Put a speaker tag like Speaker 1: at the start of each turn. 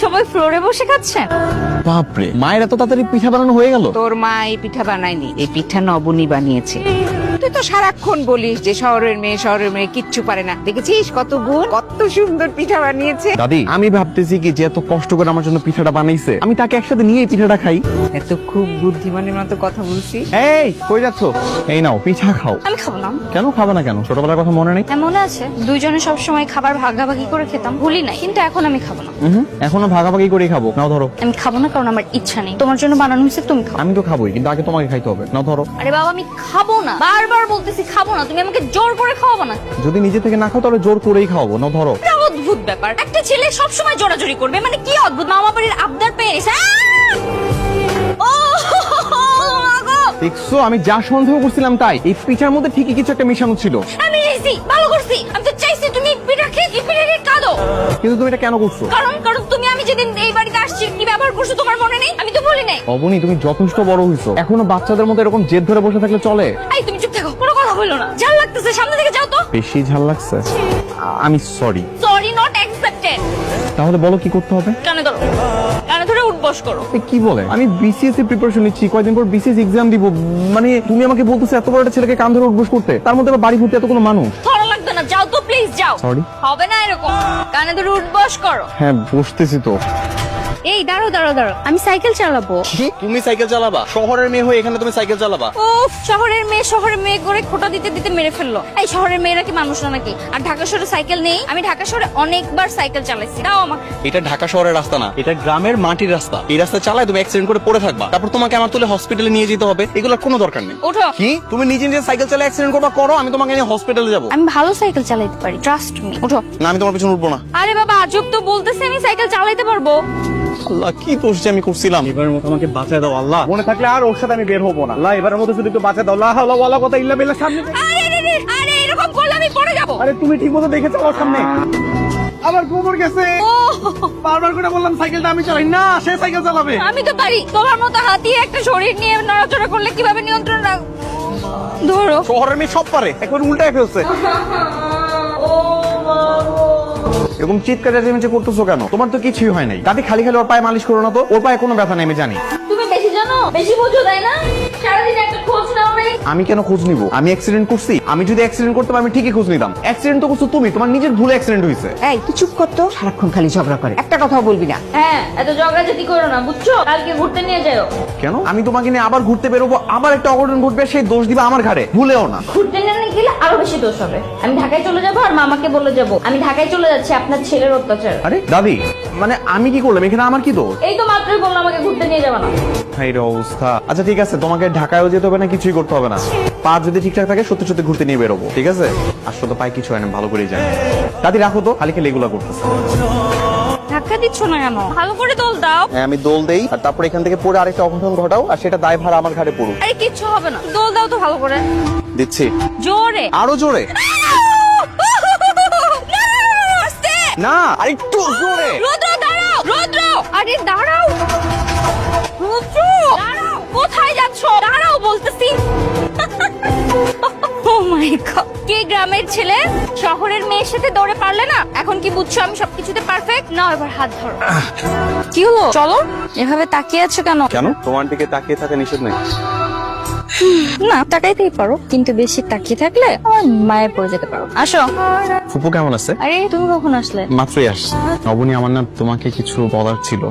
Speaker 1: সবাই ফ্লোরে বসে খাচ্ছেন?
Speaker 2: বাপরে মায়ের এত তাড়াতাড়ি পিঠা বানানো হয়ে গেল।
Speaker 3: তোর মা এই পিঠা বানায়নি এই পিঠা নবনী বানিয়েছে। তুই তো সারাক্ষণ বলিস যে শহরের মেয়ে শহরের মেয়ে কিচ্ছু পারে না। দেখেছিস কত গুণ? কত সুন্দর পিঠা বানিয়েছে।
Speaker 2: দাদি আমি ভাবতেছি কি যে এত কষ্ট করে আমার জন্য পিঠাটা বানাইছে। আমি তাকে একসাথে নিয়ে পিঠাটা খাই।
Speaker 3: এত খুব বুদ্ধিমানের মতো কথা বলছিস
Speaker 2: এই কই যাচ্ছ? এই নাও পিঠা খাও।
Speaker 1: আমি খাব না।
Speaker 2: কেন খাবে না কেন? ছোটবেলার কথা মনে নেই?
Speaker 1: হ্যাঁ, মনে আছে। দুইজনে সব সময় খাবার ভাগাভাগি করে খেতাম। ভুলি নাই। কিন্তু এখন আমি খাব না।
Speaker 2: উহুম, এখনও ভাগাভাগি করে খাব। নাও ধরো।
Speaker 1: আমি খাব না কারণ আমার ইচ্ছা নেই। তোমার জন্য বানানো হয়েছে তুমি খাও।
Speaker 2: আমি তো খাবোই কিন্তু আগে তোমাকে খাইতে হবে। নাও ধরো।
Speaker 1: আরে বাবা আমি খাব না। বারবার বলতেছি খাব না তুমি আমাকে জোর করে খাওয়াবো না।
Speaker 2: যদি নিজে থেকে না খাও তাহলে জোর করেই খাওয়াবো নাও ধরো।
Speaker 1: এটা অদ্ভুত ব্যাপার। একটা ছেলে সব সময় জোরাজোরি করবে মানে কি অদ্ভুত মামা বাড়ির আবদার পেয়ে এসে ও গো!
Speaker 2: দেখছ আমি যা সন্দেহ করছিলাম তাই। এই পিঠার মধ্যে ঠিকই কিছু একটা মিশানো ছিল।
Speaker 1: আমি ভালো করছি। আমি তো চাইছি তুমি পিঠা খেয়ে পিঠা খেয়ে কাঁদো।
Speaker 2: কিন্তু তুমি এটা কেন করছ?
Speaker 1: কারণ কারণ তুমি আমি যেদিন এই বাড়িতে আসছি কি ব্যবহার করছ তোমার মনে নেই? আমি তো বলি নাই।
Speaker 2: অবনি তুমি যথেষ্ট বড় হইছো। এখনও বাচ্চাদের মতো এরকম জেদ ধরে বসে থাকলে চলে।
Speaker 1: এই তুমি চুপ কোনো বলল না। ঝাল লাগতেছে সামনে থেকে যাও তো।
Speaker 2: বেশি ঝাল লাগছে? আমি সরি
Speaker 1: সরি নট অ্যাকসেপ্টেড
Speaker 2: তাহলে বলো কি করতে হবে?
Speaker 1: কানে ধরো। কানে ধরে উঠবস করো।
Speaker 2: কি বলে? আমি বিসিএস এর প্রিপারেশন নিচ্ছি কয়দিন পর বিসিএস এক্সাম দিব। মানে তুমি আমাকে বলতেছো এত বড় একটা ছেলেকে কান ধরে উঠবোস করতে। তার মধ্যে আবার বাড়ি ভর্তি এতগুলো মানুষ?
Speaker 1: ধরা লাগবে না যাও তো প্লিজ যাও।
Speaker 2: Sorry?
Speaker 1: হবে না এরকম। কানে ধরে উঠবস করো।
Speaker 2: হ্যাঁ বসতেছি তো।
Speaker 1: এই দাঁড়ো দাঁড়ো দাঁড়ো আমি সাইকেল চালাবো।
Speaker 2: তুমি সাইকেল চালাবা? শহরের মেয়ে হয়ে এখানে তুমি সাইকেল চালাবা?
Speaker 1: ও শহরের মেয়ে শহরের মেয়ে করে খোটা দিতে দিতে মেরে ফেলল। এই শহরের মেয়েরা কি মানুষ না নাকি? আর ঢাকা শহরে সাইকেল নেই? আমি ঢাকা শহরে অনেকবার সাইকেল চালাইছি। দাও আমাকে।
Speaker 2: এটা ঢাকা শহরের রাস্তা না। এটা গ্রামের মাটির রাস্তা। এই রাস্তা চালায় তুমি অ্যাক্সিডেন্ট করে পড়ে থাকবা। তারপর তোমাকে আমার তুলে হসপিটালে নিয়ে যেতে হবে। এগুলোর কোনো দরকার নেই।
Speaker 1: ওঠো।
Speaker 2: কি? তুমি নিজে নিজে সাইকেল চালায় অ্যাক্সিডেন্ট করবা করো আমি তোমাকে নিয়ে হসপিটালে যাব।
Speaker 1: আমি ভালো সাইকেল চালাইতে পারি ট্রাস্ট মি ওঠো।
Speaker 2: না আমি তোমার পিছনে উঠবো না।
Speaker 1: আরে বাবা আজব তো বলতেছে আমি সাইকেল চালাইতে পারব।
Speaker 2: আল্লাহ কি দোষ যে আমি করছিলাম?
Speaker 4: এবারের মতো আমাকে বাঁচায় দাও আল্লাহ। মনে থাকলে আর ওর সাথে আমি বের হব না। আল্লাহ এবারের মতো শুধু একটু বাঁচায় দাও। আল্লাহ আল্লাহ ওয়ালা কথা ইল্লা বিল্লাহ সামনে
Speaker 1: আরে আরে আরে, এরকম করলে আমি পড়ে যাব।
Speaker 4: আরে তুমি ঠিক মতো দেখে চালাও সামনে। আবার গোবর গেছে। বারবার করে বললাম সাইকেলটা আমি চালাই। না সে সাইকেল চালাবে।
Speaker 1: আমি তো পারি। তোমার মতো হাতিয়ে একটা শরীর নিয়ে নড়াচড়া করলে কীভাবে নিয়ন্ত্রণ রাখ ধরো।
Speaker 4: শহরের মেয়ে সব পারে। একবার উল্টায় ফেলছে।
Speaker 2: এরকম চিৎকার করতেছো কেন? তোমার তো কিছুই হয় নাই। দাদি খালি খালি ওর পায়ে মালিশ করো না তো? ওর পায়ে কোনো ব্যথা নেই, আমি জানি।
Speaker 1: জানো? বেশি বোঝো তাই না? সারাদিন একটা খোঁজ নাও নাই।
Speaker 2: আমি কেন খোঁজ নিব? আমি অ্যাক্সিডেন্ট করছি। আমি যদি অ্যাক্সিডেন্ট করতাম আমি ঠিকই খোঁজ নিতাম। অ্যাক্সিডেন্ট তো করছ তুমি। তোমার নিজের ভুলে অ্যাক্সিডেন্ট হয়েছে
Speaker 3: এই তুই চুপ কর তো। সারাক্ষণ খালি ঝগড়া করে। একটা কথাও বলবি না।
Speaker 1: হ্যাঁ এত ঝগড়াঝাটি করো না বুঝছ? কালকে ঘুরতে নিয়ে যাও
Speaker 2: কেন? আমি তোমাকে নিয়ে আবার ঘুরতে বেরোবো আবার একটা অঘটন ঘটবে সেই দোষ দিবা আমার ঘাড়ে। ভুলেও না।
Speaker 1: ঘুরতে নিয়ে গেলে আরও বেশি দোষ হবে। আমি ঢাকায় চলে যাব আর মামাকে বলে যাব। আমি ঢাকায় চলে যাচ্ছি আপনার ছেলের অত্যাচার।
Speaker 2: আরে দাদি মানে আমি কি করলাম? এখানে আমার কি দোষ?
Speaker 1: এই তো মাত্রই বললাম আমাকে ঘুরতে নিয়ে যাবে না
Speaker 2: অবস্থা আচ্ছা ঠিক আছে তোমাকে ঢাকায়ও যেতে হবে না কিছুই করতে হবে না পা যদি ঠিকঠাক থাকে সত্যি সত্যি ঘুরতে নিয়ে বেরোবো ঠিক আছে আসলে তো পায়ে কিছু হয় না ভালো করেই জানি দাদি রাখো তো খালি খালি এগুলো করতেছে
Speaker 1: ধাক্কা দিচ্ছ না কেন ভালো করে দোল দাও
Speaker 2: হ্যাঁ আমি দোল দেই আর তারপর এখান থেকে পরে আরেকটা অঘটন ঘটাও আর সেটা দায় ভার আমার ঘাড়ে পড়ুক
Speaker 1: আরে কিচ্ছু হবে না দোল দাও তো ভালো করে
Speaker 2: দিচ্ছি
Speaker 1: জোরে
Speaker 2: আরও জোরে না আরেকটু জোরে
Speaker 1: রুদ্র দাঁড়াও রুদ্র আরে দাঁড়াও দাঁড়াও কোথায় যাচ্ছ? দাঁড়াও বলতেছি। ও মাই কে গ্রামের ছেলে? শহরের মেয়ের সাথে দৌড়ে পারলে না? এখন কি বুঝছ আমি সবকিছুতে পারফেক্ট না এবার হাত ধরো। কি হলো? চলো। এভাবে তাকিয়ে আছো কেন?
Speaker 2: কেন? তোমার দিকে তাকিয়ে থাকা নিষেধ নেই।
Speaker 1: না তাকাইতেই পারো। কিন্তু বেশি তাকিয়ে থাকলে আমার মায়ের পড়ে যেতে পারো। আসো।
Speaker 2: ফুপু কেমন আছে?
Speaker 1: আরে তুমি কখন আসলে?
Speaker 2: মাত্রই আসছে। নবনী আমার না তোমাকে কিছু বলার ছিল।